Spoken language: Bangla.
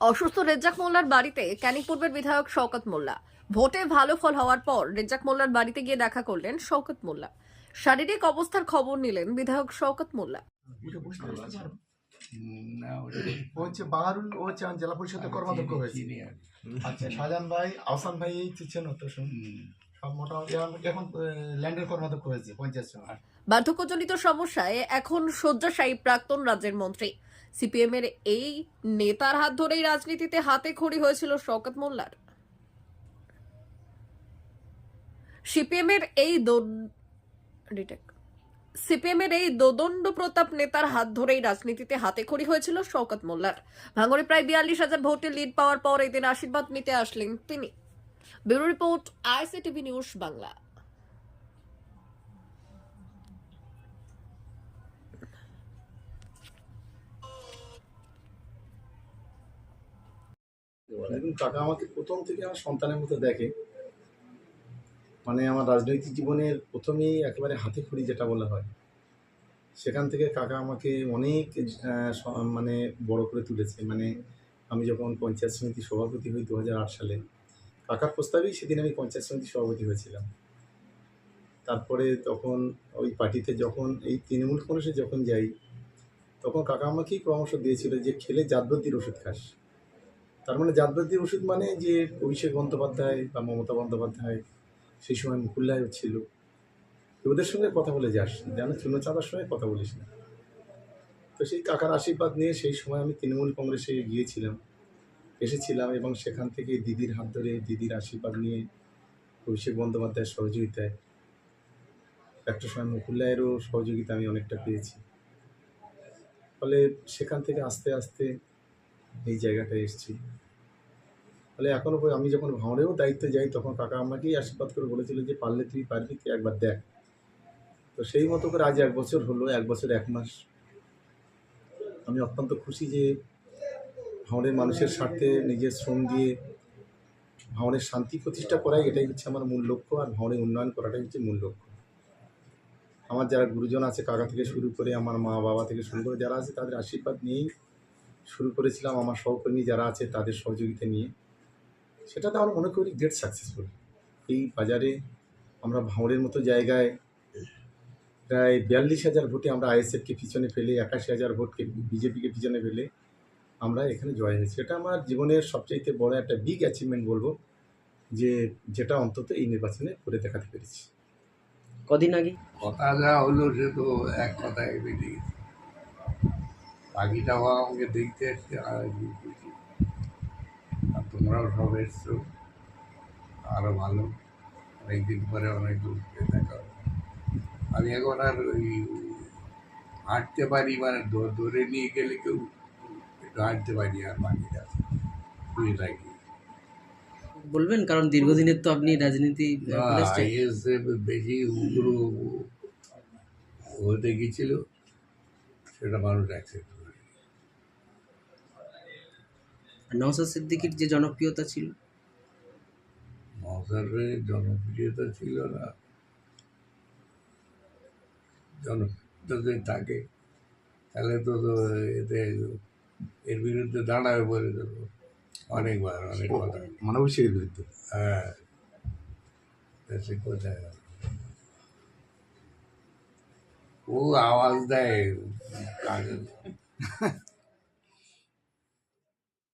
অসুস্থ রেজ্জাক মোল্লার বাড়িতে ক্যানিং পূর্বের বিধায়ক শওকত মোল্লা। ভোটে ভালো ফল হওয়ার পর রেজ্জাক মোল্লার বাড়িতে গিয়ে দেখা করলেন শওকত মোল্লা। শারীরিক অবস্থার খবর নিলেন বিধায়ক শওকত মোল্লা। উঠে বসতে পারব। হুম, না ওটা ও হচ্ছে বাহারুল ও হচ্ছে জেলা পরিষদের কর্মাধ্যক্ষ হয়েছে। আচ্ছা শাহজাহান ভাই আহসান ভাই এই চেন তো সব। মোটামুটি এখন- এখন ল্যান্ডের কর্মাধ্যক্ষ হয়েছে পঞ্চায়েত বার্ধক্যজনিত সমস্যায় এখন শয্যাশায়ী প্রাক্তন রাজ্যের মন্ত্রী। সিপিএম এর এই নেতার হাত ধরেই রাজনীতিতে হাতে খড়ি হয়েছিল শওকত মোল্লার। সিপিএম এর এই সিপিএম এর এই দোদণ্ড প্রতাপ নেতার হাত ধরেই রাজনীতিতে হাতে খড়ি হয়েছিল শওকত মোল্লার। ভাঙড়ে প্রায় বিয়াল্লিশ হাজার ভোটে লিড পাওয়ার পর এদিন আশীর্বাদ নিতে আসলেন তিনি। Bureau report ICTV news Bangla. দেখুন কাকা আমাকে প্রথম থেকে আমার সন্তানের মতো দেখে। মানে আমার রাজনৈতিক জীবনের প্রথমেই একেবারে হাতে খড়ি যেটা বলা হয়। সেখান থেকে কাকা আমাকে অনেক মানে বড় করে তুলেছে। মানে আমি যখন পঞ্চায়েত সমিতি সভাপতি হই দু হাজার আট সালে, কাকার প্রস্তাবেই সেদিন আমি পঞ্চায়েত সমিতি সভাপতি হয়েছিলাম। তারপরে তখন ওই পার্টিতে যখন, এই তৃণমূল কংগ্রেসে যখন যাই, তখন কাকা আমাকেই পরামর্শ দিয়েছিল যে খেলে জাতবদ্দির ওষুধ খাস। তার মানে জাতবাদীর ওষুধ মানে যে অভিষেক বন্দ্যোপাধ্যায় বা মমতা বন্দ্যোপাধ্যায় সেই সময় মুকুল্লায়ও ছিল। ওদের সঙ্গে কথা বলে যাস। যেন চুনো চাঁদার সঙ্গে কথা বলিস না। তো সেই কাকার আশীর্বাদ নিয়ে সেই সময় আমি তৃণমূল কংগ্রেসে গিয়েছিলাম। এসেছিলাম এবং সেখান থেকে দিদির হাত ধরে দিদির আশীর্বাদ নিয়ে অভিষেক বন্দ্যোপাধ্যায়ের সহযোগিতায় একটা সময় মুকুল্লায়েরও সহযোগিতা আমি অনেকটা পেয়েছি। ফলে সেখান থেকে আস্তে আস্তে এই জায়গাটায় এসেছি। ফলে এখনও আমি যখন ভাঁড়েও দায়িত্বে যাই, তখন কাকা আমাকেই আশীর্বাদ করে বলেছিল যে, পারলে তুই পারবি, তুই একবার দেখ। তো সেই মতো করে আজ এক বছর হলো, এক বছর এক মাস। আমি অত্যন্ত খুশি যে ভাঁড়ের মানুষের স্বার্থে নিজের শ্রম দিয়ে ভাঁড়ের শান্তি প্রতিষ্ঠা করাই এটাই হচ্ছে আমার মূল লক্ষ্য, আর ভাঁড়ের উন্নয়ন করাটাই হচ্ছে মূল লক্ষ্য। আমার যারা গুরুজন আছে, কাকা থেকে শুরু করে, আমার মা বাবা থেকে শুরু করে, যারা আছে, তাদের আশীর্বাদ নিয়েই শুরু করেছিলাম আমার সহকর্মী যারা আছে তাদের সহযোগিতা নিয়ে। সেটাতে আমরা মনে করি গ্রেট সাকসেসফুল এই বাজারে আমরা ভাঁড়ের মতো জায়গায় প্রায় বিয়াল্লিশ হাজার ভোটে আমরা আইএসএফকে পিছনে ফেলে একাশি হাজার ভোটকে বিজেপিকে পিছনে ফেলে আমরা এখানে জয় হয়েছি। এটা আমার জীবনের সবচাইতে বড় একটা বিগ অ্যাচিভমেন্ট বলব যে যেটা অন্তত এই নির্বাচনে করে দেখাতে পেরেছি। কদিন আগে? কথা যা হলো সে তো এক কথায় বেরিয়ে গেছে। বাকিটাও আমাকে দেখতে এসছে আর তোমরাও সব এসছো। আরও ভালো। অনেকদিন পরে অনেক দূরকে দেখা হবে। আমি এখন আর ওই হাঁটতে পারি মানে ধরে নিয়ে গেলে কেউ একটু হাঁটতে পারি আর বাকিটা শুয়ে থাকি বলবেন কারণ দীর্ঘদিনের তো আপনি রাজনীতি বেশি উগ্র হতে গেছিল সেটা মানুষ অ্যাকসেপ্ট করে আর নওশাদ সিদ্দিকীর যে জনপ্রিয়তা ছিল? মহাসারের জনপ্রিয়তা ছিল না। জনপ্রিয়তা যদি থাকে তাহলে তো তো এতে এর বিরুদ্ধে দাঁড়াবে বলে তো অনেকবার অনেক কথা। মানবাভিষেকের বিরুদ্ধে? হ্যাঁ সে কোথায়? ও আওয়াজ দেয়। কাজে